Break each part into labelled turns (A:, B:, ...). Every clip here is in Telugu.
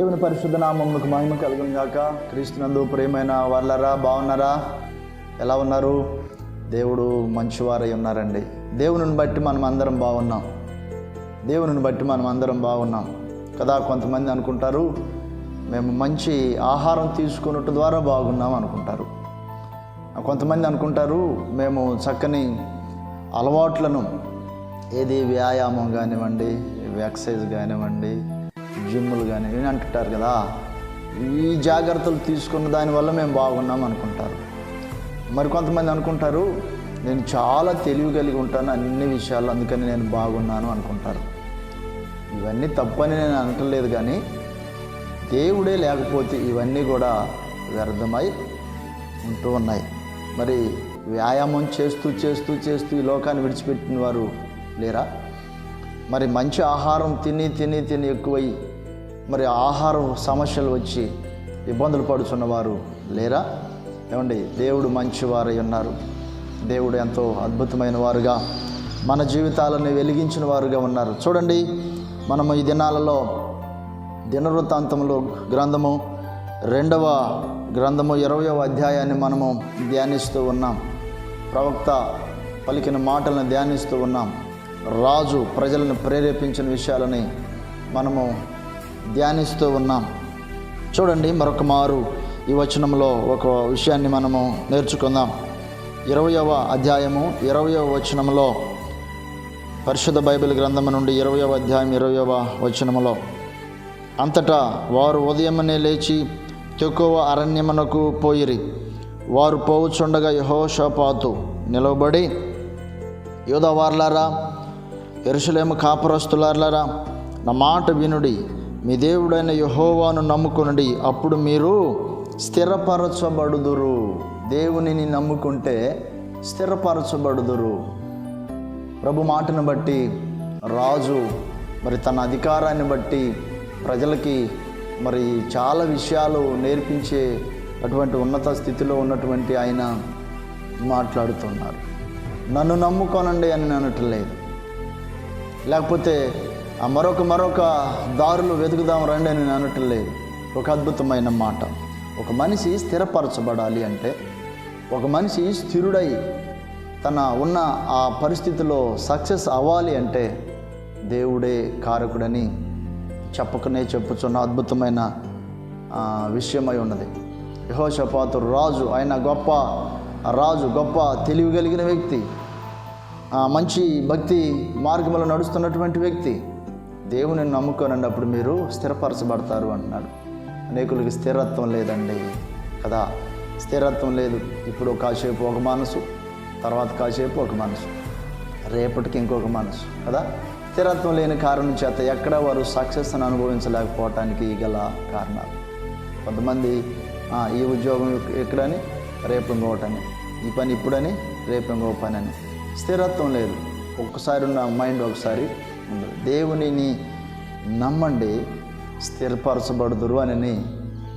A: పరిశుద్ధ నామములకు మహిమ కలుగును గాక. క్రీస్తునందు ప్రేమైన వాళ్ళరా బాగున్నారా? ఎలా ఉన్నారు? దేవుడు మంచివారై ఉన్నారండి. దేవుని బట్టి మనం అందరం బాగున్నాం. దేవుని బట్టి మనం అందరం బాగున్నాం. కదా కొంతమంది అనుకుంటారు మేము మంచి ఆహారం తీసుకున్నట్టు ద్వారా బాగున్నాం అనుకుంటారు. కొంతమంది అనుకుంటారు మేము చక్కని అలవాట్లను ఏది వ్యాయామం కానివ్వండి ఎక్సైజ్ కానివ్వండి జిమ్ములు కానివ్వండి అంటుంటారు కదా ఈ జాగ్రత్తలు తీసుకున్న దానివల్ల మేము బాగున్నాం అనుకుంటారు. మరి కొంతమంది అనుకుంటారు నేను చాలా తెలివి కలిగి ఉంటాను అన్ని విషయాలు అందుకని నేను బాగున్నాను అనుకుంటారు. ఇవన్నీ తప్పని నేను అనట్లేదు కానీ దేవుడే లేకపోతే ఇవన్నీ కూడా వ్యర్థమై ఉంటూ ఉన్నాయి. మరి వ్యాయామం చేస్తూ చేస్తూ చేస్తూ ఈ లోకాన్ని విడిచిపెట్టిన వారు లేరా? మరి మంచి ఆహారం తిని తిని తిని ఎక్కువై మరి ఆహార సమస్యలు వచ్చి ఇబ్బందులు పడుతున్నవారు లేరా? ఏమండి దేవుడు మంచివారై ఉన్నారు. దేవుడు ఎంతో అద్భుతమైన వారుగా మన జీవితాలను వెలిగించిన వారుగా ఉన్నారు. చూడండి మనము ఈ దినాలలో దినవృత్తాంతములో గ్రంథము రెండవ గ్రంథము ఇరవయవ అధ్యాయాన్ని మనము ధ్యానిస్తూ ఉన్నాం. ప్రవక్త పలికిన మాటలను ధ్యానిస్తూ ఉన్నాం. రాజు ప్రజలను ప్రేరేపించిన విషయాలని మనము ధ్యానిస్తూ ఉన్నాం. చూడండి మరొక మారు ఈ వచనంలో ఒక విషయాన్ని మనము నేర్చుకుందాం. ఇరవయవ అధ్యాయము ఇరవయవ వచనంలో పరిశుద్ధ బైబిల్ గ్రంథము నుండి ఇరవయవ అధ్యాయం ఇరవయవ వచనములో అంతటా వారు ఉదయమనే లేచి తెక్కువ అరణ్యమునకు పోయిరి. వారు పోవుచుండగా యహోషపాతు నిలవబడి యోధవార్లారా ఎరుసలేము కాపురస్తులార్లారా నా మాట వినుడి. మీ దేవుడైన యహోవాను నమ్ముకునండి. అప్పుడు మీరు స్థిరపరచబడుదురు. దేవునిని నమ్ముకుంటే స్థిరపరచబడుదురు. ప్రభు మాటను బట్టి రాజు మరి తన అధికారాన్ని బట్టి ప్రజలకి మరి చాలా విషయాలు నేర్పించే అటువంటి ఉన్నత స్థితిలో ఉన్నటువంటి ఆయన మాట్లాడుతున్నారు. నన్ను నమ్ముకోనండి అని అనట్లేదు. లేకపోతే ఆ మరొక మరొక దారులు వెతుకుదాం రండి అని నేను అనటం లేదు. ఒక అద్భుతమైన మాట. ఒక మనిషి స్థిరపరచబడాలి అంటే ఒక మనిషి స్థిరుడై తన ఉన్న ఆ పరిస్థితిలో సక్సెస్ అవ్వాలి అంటే దేవుడే కారకుడని చెప్పకనే చెప్పుచున్న అద్భుతమైన విషయమై ఉన్నది. యహోషపాతు రాజు ఆయన గొప్ప రాజు గొప్ప తెలివి కలిగిన వ్యక్తి మంచి భక్తి మార్గంలో నడుస్తున్నటువంటి వ్యక్తి దేవుని నమ్ముకోనన్నప్పుడు మీరు స్థిరపరచబడతారు అంటున్నాడు. అనేకులకి స్థిరత్వం లేదండి కదా. స్థిరత్వం లేదు. ఇప్పుడు కాసేపు ఒక మనసు తర్వాత కాసేపు ఒక మనసు రేపటికి ఇంకొక మనసు కదా. స్థిరత్వం లేని కారణం చేత ఎక్కడ వారు సక్సెస్ని అనుభవించలేకపోవటానికి గల కారణాలు. కొంతమంది ఈ ఉద్యోగం ఎక్కడని? రేపు ఇంకోటని. ఈ పని ఇప్పుడని? రేపు ఇంకో పని అని స్థిరత్వం లేదు. ఒక్కసారి ఉన్న మైండ్ ఒకసారి ఉండదు దేవునిని నమ్మండి స్థిరపరచబడుదురు అని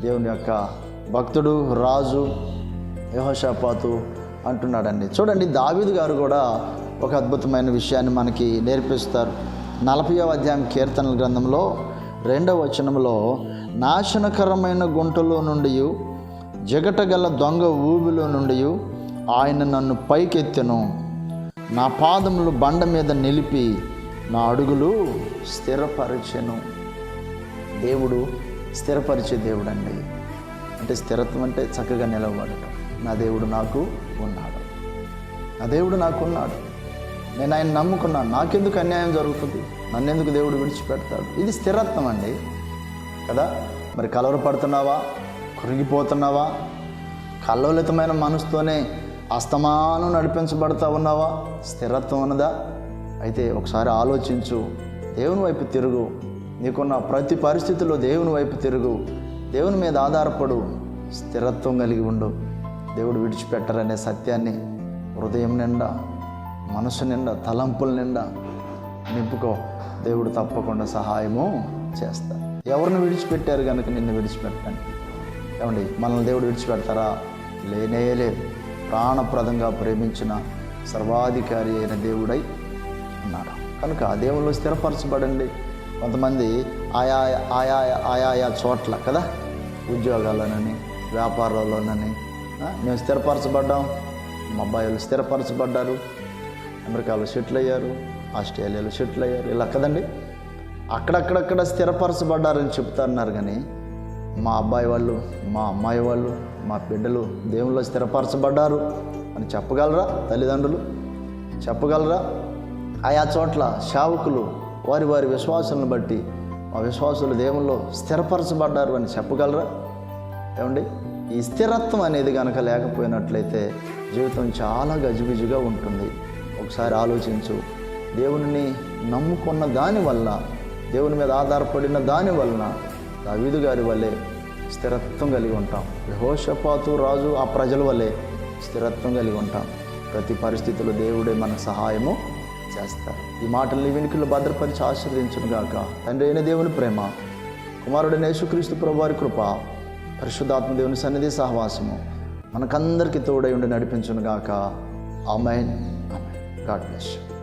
A: దేవుని యొక్క భక్తుడు రాజు యహోషాపాతు అంటున్నాడండి. చూడండి దావీదు గారు కూడా ఒక అద్భుతమైన విషయాన్ని మనకి నేర్పిస్తారు. నలభైవ అధ్యాయం కీర్తనల గ్రంథంలో రెండవ వచనంలో నాశనకరమైన గుంటలో నుండి జగట గల దొంగ ఊబిలో నుండి ఆయన నన్ను పైకెత్తెను. నా పాదములు బండ మీద నిలిపి నా అడుగులు స్థిరపరచను. దేవుడు స్థిరపరిచే దేవుడు అండి అంటే స్థిరత్వం అంటే చక్కగా నిలవబడటం నా దేవుడు నాకు ఉన్నాడు. నా దేవుడు నాకు ఉన్నాడు. నేను ఆయన నమ్ముకున్నాను. నాకెందుకు అన్యాయం జరుగుతుంది? నన్నెందుకు దేవుడు విడిచిపెడతాడు? ఇది స్థిరత్వం అండి. కదా? మరి కలవరపడుతున్నావా కృంగిపోతున్నావా? కల్లోలితమైన మనసుతోనే అస్తమానం నడిపించబడతా ఉన్నావా? స్థిరత్వం ఉన్నదా? అయితే ఒకసారి ఆలోచించు. దేవుని వైపు తిరుగు. నీకున్న ప్రతి పరిస్థితుల్లో దేవుని వైపు తిరుగు. దేవుని మీద ఆధారపడు. స్థిరత్వం కలిగి ఉండు. దేవుడు విడిచిపెట్టరనే సత్యాన్ని హృదయం నిండా మనసు నిండా తలంపుల నిండా నింపుకో. దేవుడు తప్పకుండా సహాయము చేస్తా ఎవరిని విడిచిపెట్టారు కనుక నిన్ను విడిచిపెట్టండి. ఏమండి మనల్ని దేవుడు విడిచిపెడతారా? లేనే లేదు. ప్రాణప్రదంగా ప్రేమించిన సర్వాధికారి అయిన దేవుడై ఉన్నాడు కనుక ఆ దేవుళ్ళు స్థిరపరచబడండి. కొంతమంది ఆయా ఆయా ఆయా చోట్ల కదా? ఉద్యోగాల్లోనని వ్యాపారాల్లోనని మేము స్థిరపరచబడ్డాం. మా అబ్బాయిలు స్థిరపరచబడ్డారు. అమెరికాలో సెటిల్ అయ్యారు ఆస్ట్రేలియాలో సెటిల్ అయ్యారు ఇలా కదండి? అక్కడక్కడక్కడ స్థిరపరచబడ్డారని చెప్తున్నారు కానీ మా అబ్బాయి వాళ్ళు మా అమ్మాయి వాళ్ళు మా బిడ్డలు దేవుళ్ళు స్థిరపరచబడ్డారు. అని చెప్పగలరా తల్లిదండ్రులు? చెప్పగలరా? ఆయా చోట్ల సేవకులు వారి వారి విశ్వాసాలను బట్టి మా విశ్వాసులు దేవుల్లో స్థిరపరచబడ్డారు అని చెప్పగలరా? ఏమండి? ఈ స్థిరత్వం అనేది కనుక లేకపోయినట్లయితే జీవితం చాలా గజిబిజిగా ఉంటుంది. ఒకసారి ఆలోచించు. దేవుని నమ్ముకున్న దానివల్ల దేవుని మీద ఆధారపడిన దాని వలన దావీదు గారి వల్లే స్థిరత్వం కలిగి ఉంటాం. యహోషపాతు రాజు ఆ ప్రజల వల్లే స్థిరత్వం కలిగి ఉంటాం. ప్రతి పరిస్థితుల్లో దేవుడే మన సహాయము. చేస్తారు. ఈ మాటల్ని వెనుకలు భద్రపరిచి ఆశీర్దించను గాక. తండ్రి అయిన దేవుని ప్రేమ కుమారుడైన యేసుక్రీస్తు ప్రభు వారి కృప పరిశుద్ధాత్మ దేవుని సన్నిధి సహవాసము మనకందరికీ తోడై ఉండి నడిపించును గాక. ఆమెన్. ఆమెన్. God bless